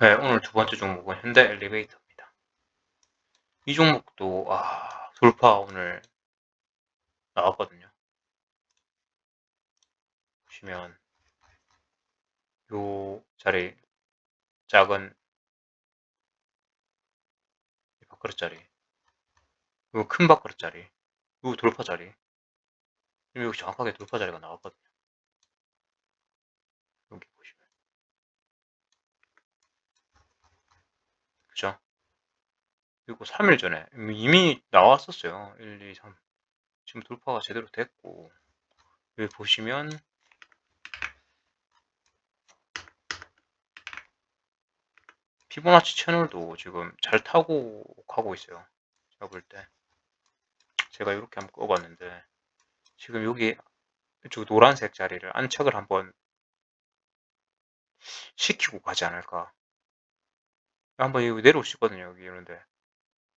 네, 오늘 두 번째 종목은 현대 엘리베이터입니다. 이 종목도 아, 돌파 오늘 나왔거든요. 보시면 요 자리 작은 이 밥그릇 자리 요큰 밥그릇 자리 요 돌파 자리 여기 정확하게 돌파 자리가 나왔거든요. 여기 보시면 그죠? 그리고 3일 전에 이미 나왔었어요. 1, 2, 3 지금 돌파가 제대로 됐고 여기 보시면 피보나치 채널도 지금 잘 타고 가고 있어요. 제가 볼 때. 제가 이렇게 한번 꺼봤는데 지금 여기 이쪽 노란색 자리를 안착을 한번 시키고 가지 않을까. 한번 여기 있거든요. 여기 이런데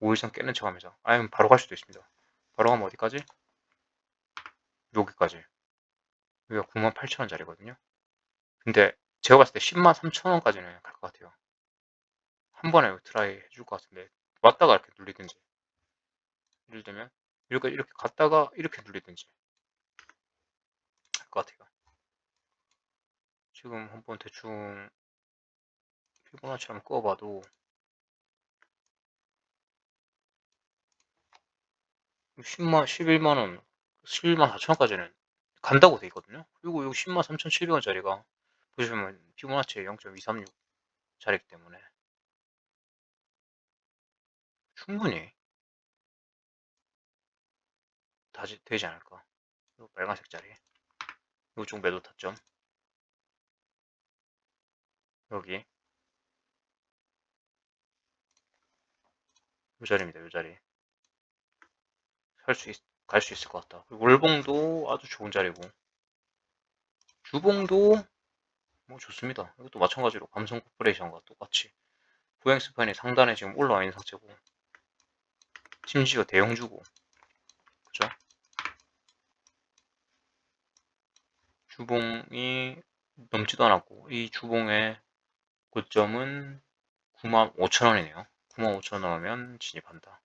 5일선 깨는 척 하면서 아니면 바로 갈 수도 있습니다. 바로 가면 어디까지? 여기까지. 여기가 98,000원짜리거든요. 근데 제가 봤을 때 10만 3천 원까지는 갈 것 같아요. 한 번에 트라이 해줄 것 같은데 왔다가 이렇게 눌리든지 예를 들면 이렇게 이렇게 갔다가 이렇게 눌리든지 할 것 같아요. 지금 한번 대충 피보나치처럼 꺼봐도 10만, 11만원, 11만 4천원까지는 간다고 돼 있거든요. 그리고 여기 10만 3,700원짜리가 보시면 피보나치 0.236 자리이기 때문에 충분히 다시 되지 않을까. 이 빨간색 자리. 이쪽 매도 타점. 여기. 이 자리입니다. 이 자리. 살수 있, 갈수 있을 것 같다. 월봉도 아주 좋은 자리고. 주봉도 뭐 좋습니다. 이것도 마찬가지로 감성 코퍼레이션과 똑같이 부행 스판이 상단에 지금 올라와 있는 상태고 심지어 대형주고 그죠? 주봉이 넘지도 않았고 이 주봉의 고점은 95,000원이네요 95,000원 하면 진입한다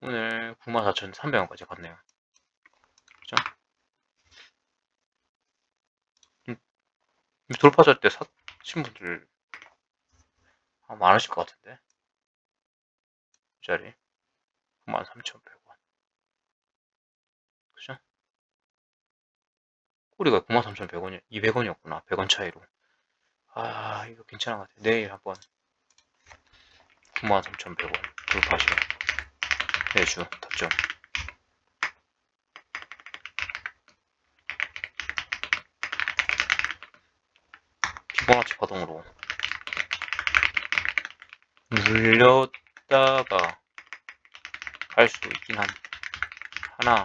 오늘 94,300원까지 갔네요 그죠? 음, 돌파절 때 사신 분들 많으실 것 같은데 이 자리 93,100원. 그죠? 꼬리가 93,100원이, 200원이었구나. 100원 차이로. 아, 이거 괜찮은 것 같아요. 내일 한번 93,100원. 돌파시 매주. 답점. 피보나치 파동으로. 눌렸다가 갈 수도 있긴 한 하나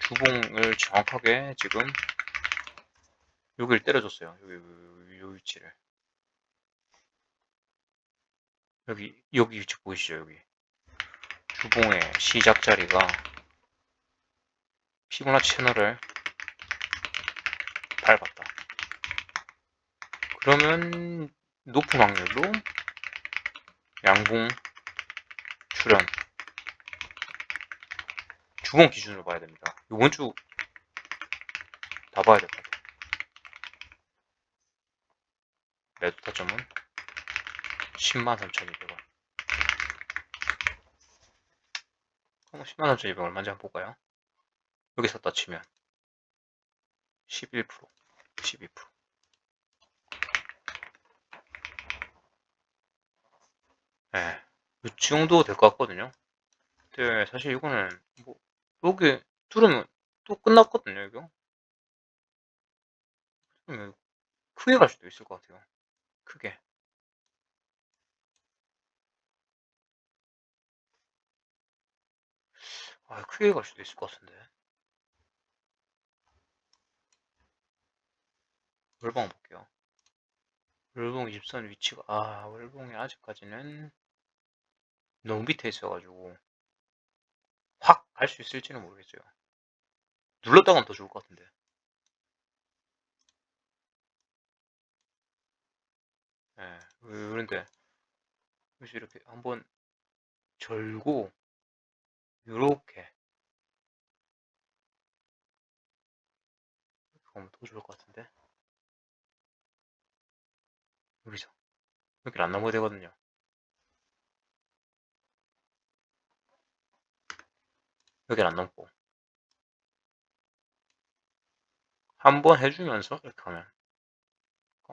주봉을 정확하게 지금 여기를 때려줬어요. 여기 요 위치를 여기 여기 위치 보이시죠 여기 주봉의 시작 자리가 피보나치 채널을 밟았다 그러면 높은 확률로 양봉 출현 주봉 기준으로 봐야 됩니다. 이번 주 다 봐야 될 것 같아요. 매도 타점은 103,200원. 그럼 103,200원 얼마인지 한번 볼까요? 여기서 다 치면 11%, 12%. 네, 이 정도 될 것 같거든요. 근데 사실 이거는 뭐 여기 뚫으면 또 끝났거든요, 이거. 음, 크게 갈 수도 있을 것 같아요. 크게. 아, 크게 갈 수도 있을 것 같은데. 월봉 볼게요. 월봉 20선 위치가, 아, 월봉이 아직까지는 너무 밑에 있어가지고. 할수 있을지는 모르겠어요. 눌렀다가는 더 좋을 것 같은데. 예, 그런데 그래서 이렇게 한번 절고 요렇게. 그거면 더 좋을 것 같은데? 여기서. 이렇게 안 넘어야 되거든요. 여기는 안 넘고. 한번 해주면서 이렇게 하면.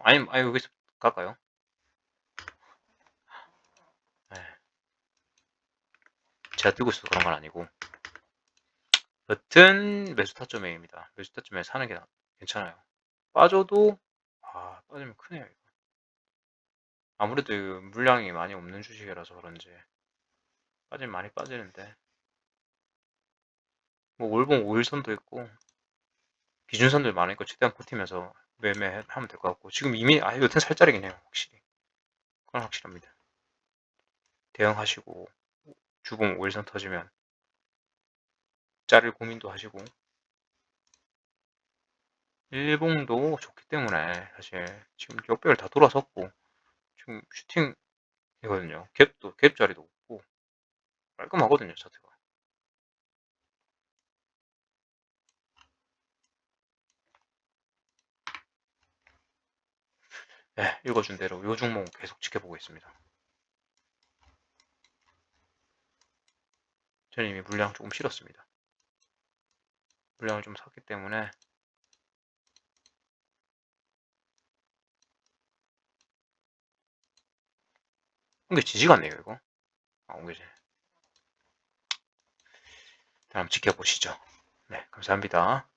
아니 아니 여기서 갈까요? 제가 들고 있어서 그런 건 아니고. 여튼 매수 타점입니다. 매수 타점에 사는 게 괜찮아요. 빠져도 아 빠지면 크네요 이거. 아무래도 물량이 많이 없는 주식이라서 그런지 빠지면 많이 빠지는데. 뭐 월봉 5일선도 있고 기준선들 많으니까 최대한 버티면서 매매하면 될 것 같고. 지금 이미 아 여튼 살짜리긴 해요 확실히. 그건 확실합니다. 대응하시고 주봉 5일선 터지면 자를 고민도 하시고 일봉도 좋기 때문에 사실 지금 역배열 다 돌아섰고 지금 슈팅이거든요 갭도 갭 자리도 없고 깔끔하거든요 차트가 네, 읽어준 대로 요 종목 계속 지켜보고 있습니다. 저는 이미 물량 조금 실었습니다. 물량을 좀 샀기 때문에. 옮겨 지지가 않네요 이거. 아 옮겨지. 다음 지켜보시죠. 네 감사합니다